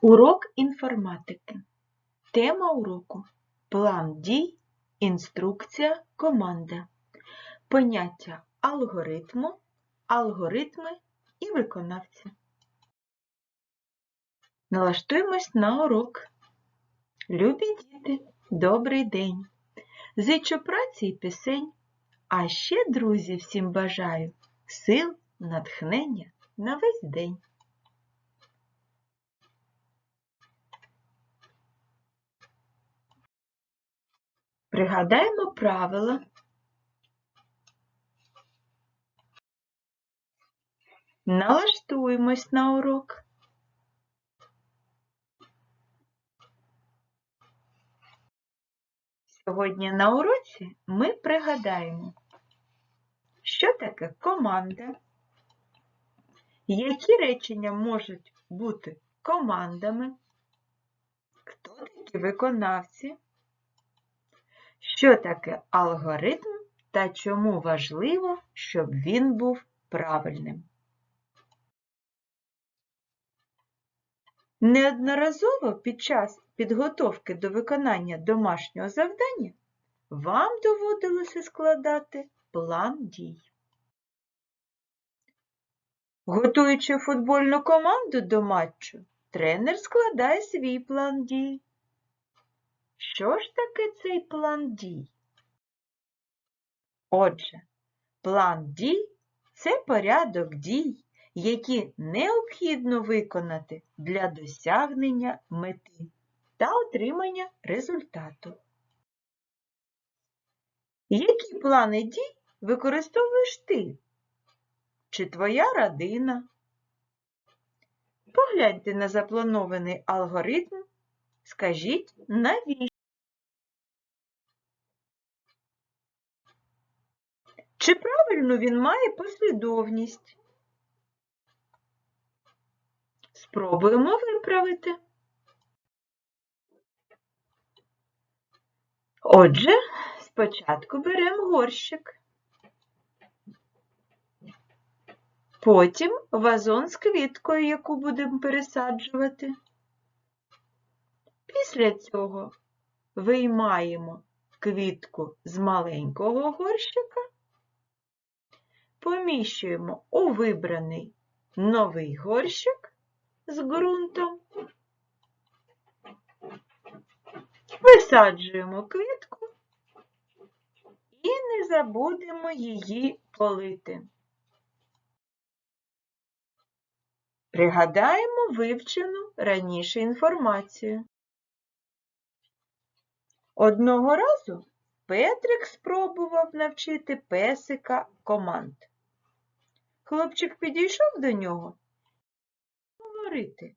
Урок інформатики. Тема уроку План дій, інструкція, команда. Поняття алгоритму, алгоритми і виконавці. Налаштуємось на урок. Любі діти, добрий день! Зичу праці і пісень, а ще, друзі, всім бажаю сил, натхнення на весь день. Пригадаємо правила. Налаштуємось на урок. Сьогодні на уроці ми пригадаємо, що таке команда, які речення можуть бути командами, хто такі виконавці, що таке алгоритм та чому важливо, щоб він був правильним. Неодноразово під час підготовки до виконання домашнього завдання вам доводилося складати план дій. Готуючи футбольну команду до матчу, тренер складає свій план дій. Що ж таке цей план дій? Отже, план дій це порядок дій, які необхідно виконати для досягнення мети та отримання результату. Які плани дій використовуєш ти? Чи твоя родина? Погляньте на запланований алгоритм, скажіть, навіщо? Чи правильно він має послідовність? Спробуємо виправити. Отже, спочатку беремо горщик, потім вазон з квіткою, яку будемо пересаджувати. Після цього виймаємо квітку з маленького горщика, поміщуємо у вибраний новий горщик з ґрунтом, висаджуємо квітку і не забудемо її полити. Пригадаємо вивчену раніше інформацію. Одного разу Петрик спробував навчити песика команд. Хлопчик підійшов до нього говорити.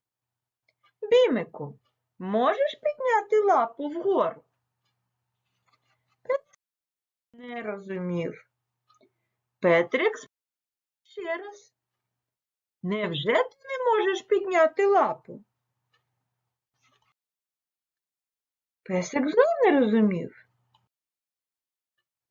Бімику, можеш підняти лапу вгору? Петрик не розумів. Петрик ще раз. Невже ти не можеш підняти лапу? Песик знов не розумів.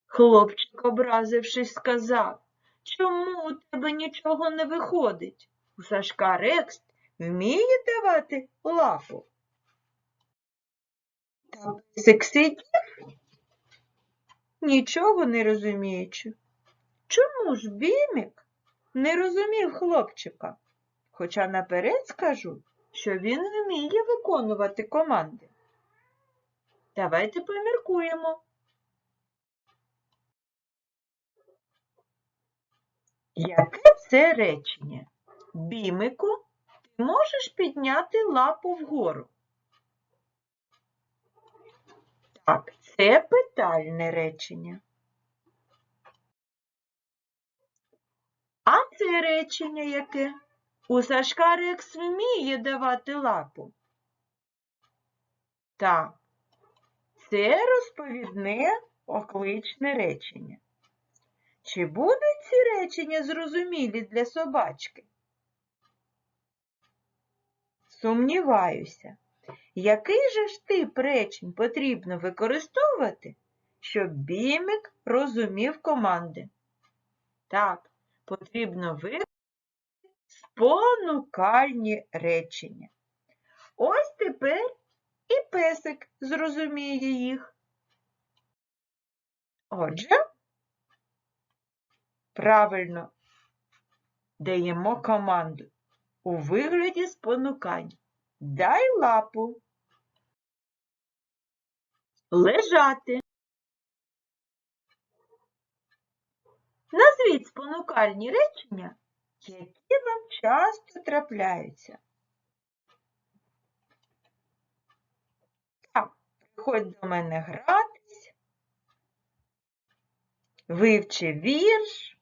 Хлопчик, образившись, сказав, чому у тебе нічого не виходить? У Сашка Рекс вміє давати лапу. Та песик сидів, нічого не розуміючи. Чому ж бімік не розумів хлопчика? Хоча наперед скажу, що він вміє виконувати команди. Давайте поміркуємо. Яке це речення? Бімику, ти можеш підняти лапу вгору? Так, це питальне речення. А це речення яке? У Сашка Рекс вміє давати лапу. Так, це розповідне окличне речення. Чи будуть ці речення зрозумілі для собачки? Сумніваюся, який же ж тип речень потрібно використовувати, щоб бімик розумів команди? Так, потрібно використати спонукальні речення. Ось тепер і песик зрозуміє їх. Отже, правильно даємо команду у вигляді спонукань. Дай лапу. Лежати. Назвіть спонукальні речення, які вам часто трапляються. Так, приходь до мене гратись, вивчи вірш,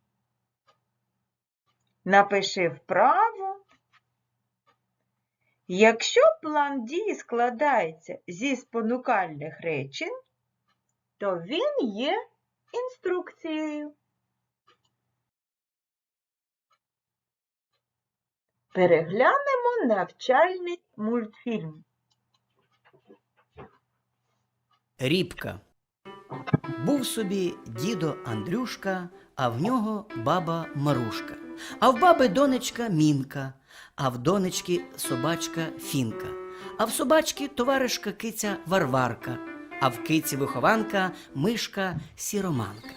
напиши вправо. Якщо план дій складається зі спонукальних речень, то він є інструкцією. Переглянемо навчальний мультфільм. Рібка. Був собі дідо Андрюшка, а в нього баба Марушка. А в баби донечка Мінка, а в донечки собачка Фінка, а в собачки товаришка киця Варварка, а в киці вихованка мишка Сіроманка.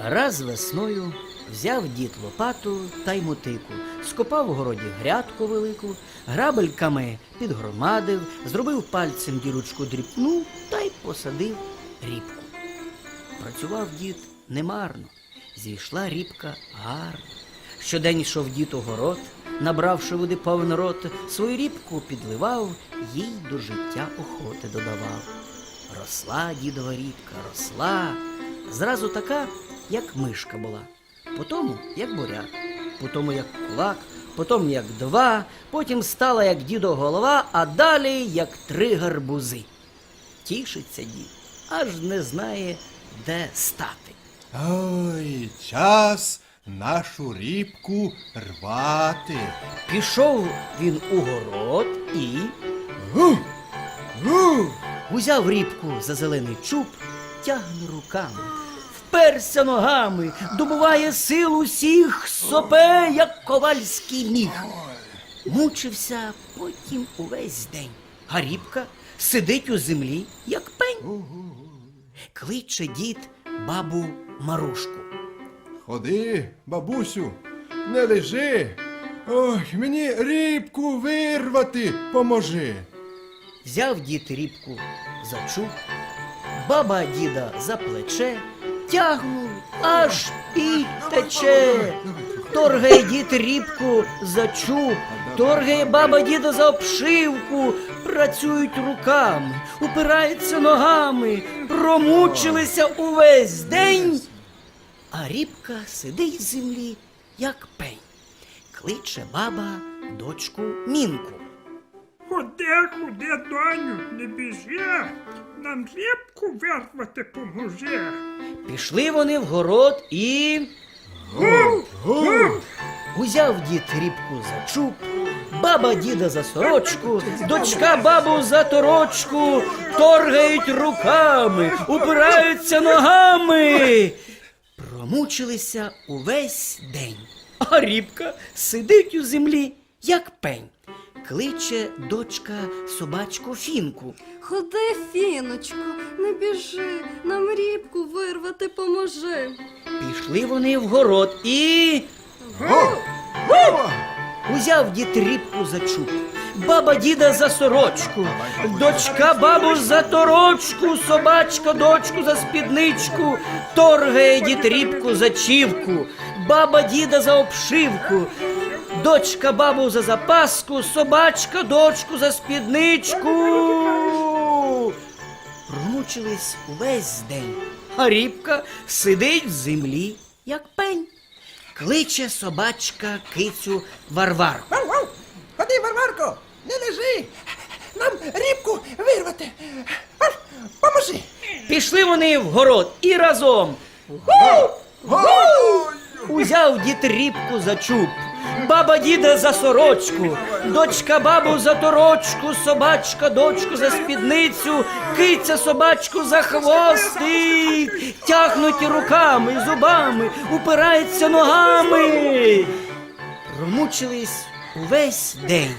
Раз весною взяв дід лопату та й мотику, скопав у городі грядку велику, грабельками підгромадив, зробив пальцем дірочку дрібну та й посадив рібку. Працював дід немарно, зійшла рібка гарно. Щодень йшов дід у город, набравши води повен рот, свою рібку підливав, їй до життя охоти додавав. Росла дідова рібка, росла, зразу така, як мишка була, потому як буряк, потому як кулак, потім як два, потім стала як дідо голова, а далі як три гарбузи. Тішиться дід, аж не знає, де стати. Ой, час нашу рібку рвати. Пішов він у город і Гу! Гу! узяв рібку за зелений чуб, тягне руками, вперся ногами, добуває сил усіх, сопе, як ковальський міг. Мучився потім увесь день. А рібка сидить у землі, як пень. Кличе дід бабу Марушку. Ходи, бабусю, не лежи. Ой, мені рібку вирвати поможи. Взяв дід рібку за чуб, баба діда за плече, тягнув, аж піть тече. Торгає дід рібку за чуб, торгає баба діда за обшивку, працюють руками, упираються ногами, промучилися увесь день. А рібка сидить в землі, як пень. Кличе баба дочку Мінку. Ходи, ходи, доню, не біжи, нам рібку вирвати поможе. Пішли вони в город і Гу! узяв дід рібку за чуб, баба діда за сорочку, дочка бабу за торочку, торгають руками, упираються ногами. Промучилися увесь день. А рібка сидить у землі, як пень. Кличе дочка собачку Фінку. Ходи, Фіночку, не біжи, нам рібку вирвати поможи. Пішли вони в город і. Узяв дід за чуб, баба діда за сорочку, дочка бабу за торочку, собачка дочку за спідничку, торгає дід рібку за чівку, баба діда за обшивку, дочка бабу за запаску, собачка дочку за спідничку. Промучились увесь день, а рібка сидить в землі, як пень. Кличе собачка кицю Варварку. Вау, вау! Ходи, Варварко, не лежи! Нам рібку вирвати! Поможи! Пішли вони в город і разом. Узяв дід рібку за чуб, баба діда за сорочку, дочка бабу за торочку, собачка дочку за спідницю, киця собачку за хвостик, тягнуть руками, зубами, упираються ногами. Промучились увесь день,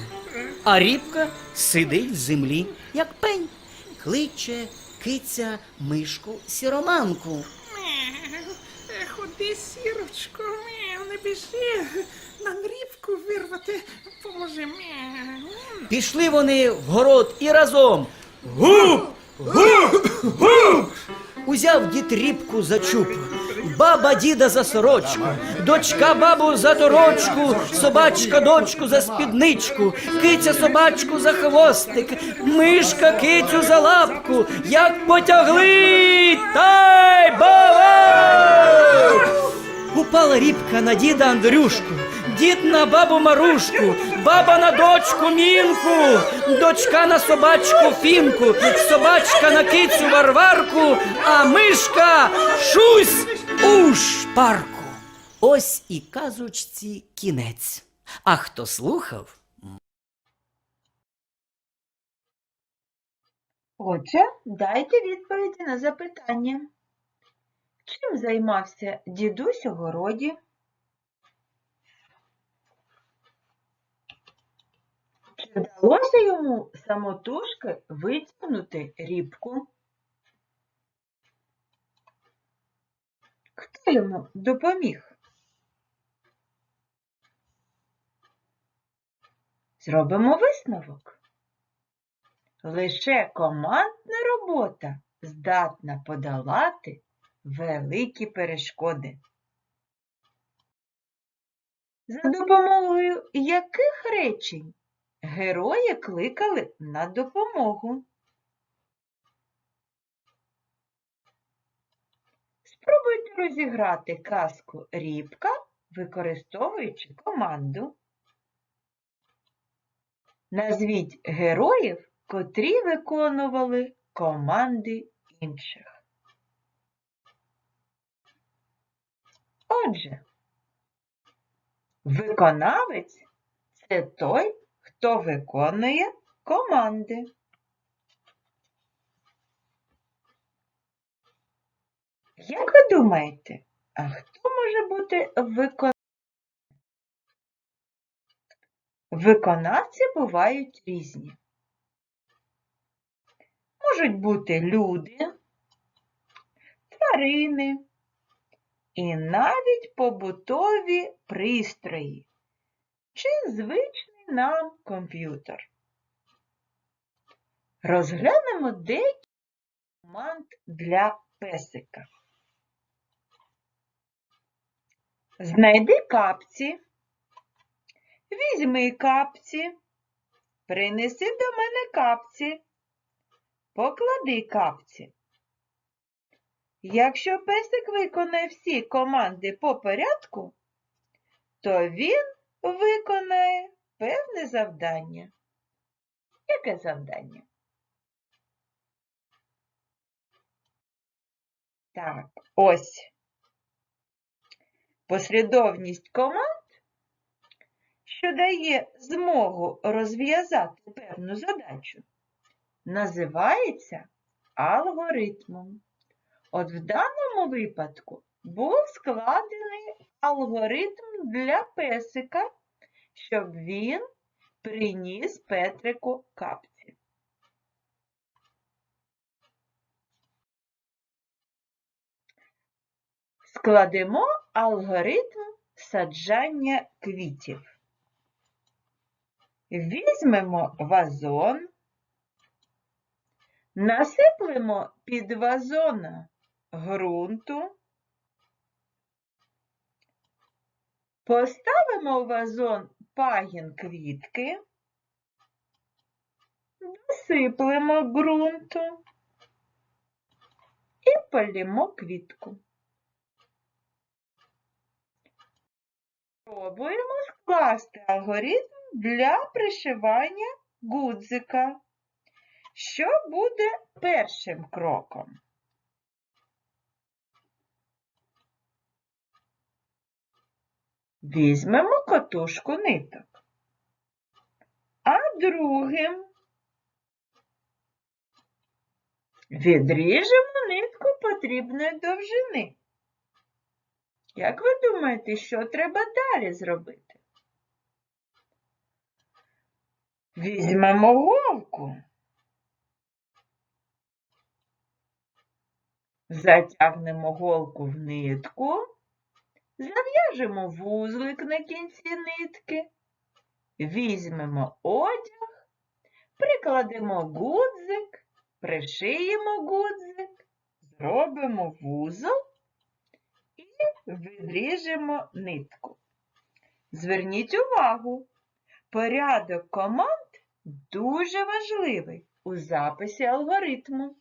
а рібка сидить в землі, як пень, кличе киця мишку сіроманку. Ходи, сірочко, не біжи. Нам рібку вирвати поможи. мяу. Пішли вони в город і разом. Гу! Гу! Гу! Узяв дід рібку за чуб, баба діда за сорочку, дочка бабу за торочку, собачка дочку за спідничку, киця собачку за хвостик, мишка кицю за лапку, як потягли, та й бава! Упала рібка на діда Андрюшку, дід на бабу Марушку, баба на дочку Мінку, дочка на собачку Фінку, собачка на кицю Варварку, а мишка шусь у шпарку. Ось і казочці кінець. А хто слухав, Отже, дайте відповіді на запитання. Чим займався дідусь у городі? Вдалося йому самотужки витягнути рібку? Хто йому допоміг? Зробимо висновок. Лише командна робота здатна подолати великі перешкоди. За допомогою яких речень герої кликали на допомогу? Спробуйте розіграти казку Рібка, використовуючи команду. Назвіть героїв, котрі виконували команди інших. Отже, виконавець це той, хто виконує команди. Як ви думаєте, а хто може бути виконавцем? Виконавці бувають різні. Можуть бути люди, тварини і навіть побутові пристрої чи звичний нам комп'ютер. Розглянемо деякі команд для песика. Знайди капці. Візьми капці, принеси до мене капці, поклади капці. Якщо песик виконає всі команди по порядку, то він виконає певне завдання. Яке завдання? Так, ось послідовність команд що дає змогу розв'язати певну задачу, називається алгоритмом. От в даному випадку був складений алгоритм для песика, щоб він приніс Петрику капці. Складемо алгоритм саджання квітів. Візьмемо вазон, насиплемо під вазона ґрунту, поставимо вазон пагін квітки, досиплемо ґрунту і полімо квітку. Пробуємо скласти алгоритм для пришивання гудзика. Що буде першим кроком? Візьмемо котушку ниток. А другим відріжемо нитку потрібної довжини. Як ви думаєте, що треба далі зробити? Візьмемо голку. Затягнемо голку в нитку, зав'яжемо вузлик на кінці нитки, візьмемо одяг, прикладемо гудзик, пришиємо гудзик, зробимо вузол і відріжемо нитку. Зверніть увагу, порядок команд дуже важливий у записі алгоритму.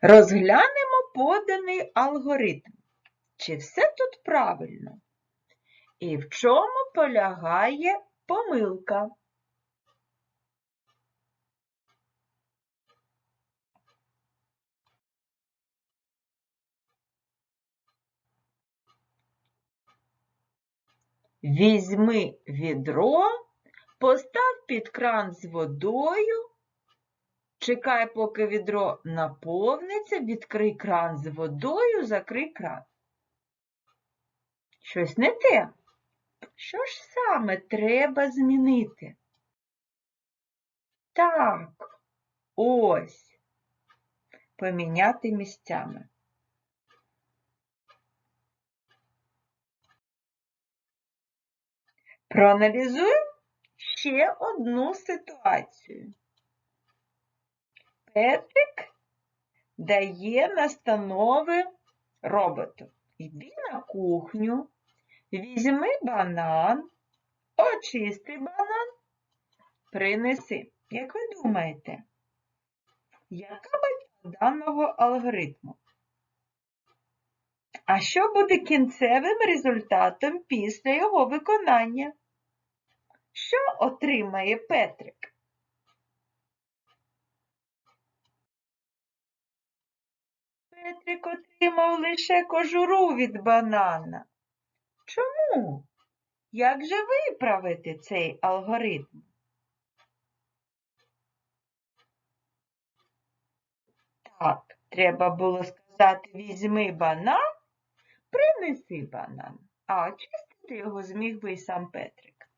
Розглянемо поданий алгоритм. Чи все тут правильно? І в чому полягає помилка? Візьми відро, постав під кран з водою, чекай, поки відро наповниться, відкрий кран з водою, закрий кран. Щось не те. Що ж саме треба змінити? Так, ось. Поміняти місцями. Проаналізуємо ще одну ситуацію. Петрик дає настанови роботу. Іди на кухню, візьми банан, очисти банан, принеси. Як ви думаєте, яка мета даного алгоритму? А що буде кінцевим результатом після його виконання? Що отримає Петрик? Петрик отримав лише кожуру від банана. Чому? Як же виправити цей алгоритм? Так, треба було сказати візьми банан, принеси банан, а очистити його зміг би і сам Петрик.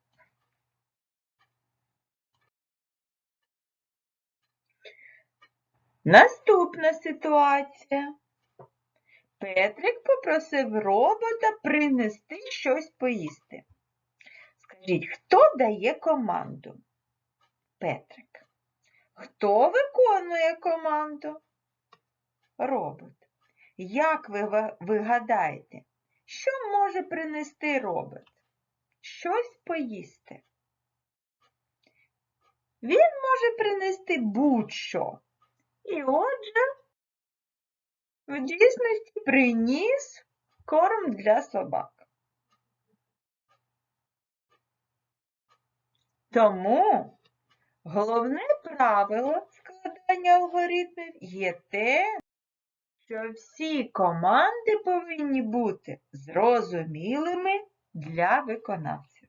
Наступна ситуація. Петрик попросив робота принести щось поїсти. Скажіть, хто дає команду? Петрик. Хто виконує команду? Робот. Як ви ва- ви гадаєте, що може принести робот? Щось поїсти. Він може принести будь-що. І отже, в дійсності приніс корм для собак. Тому головне правило складання алгоритмів є те, що всі команди повинні бути зрозумілими для виконавців.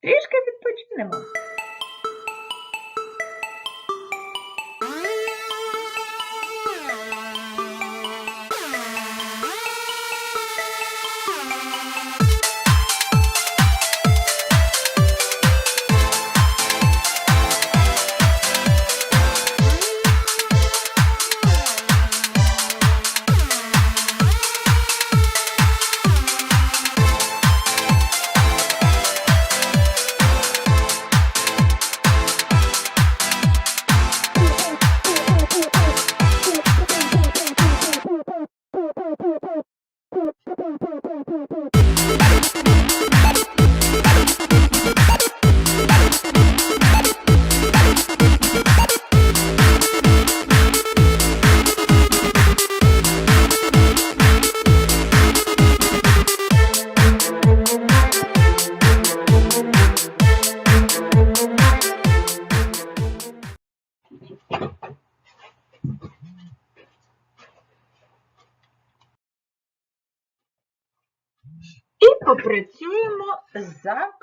Трішки відпочинемо.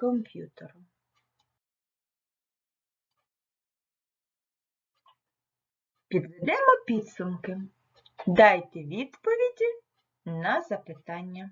За комп'ютером. Підведемо підсумки. Дайте відповіді на запитання.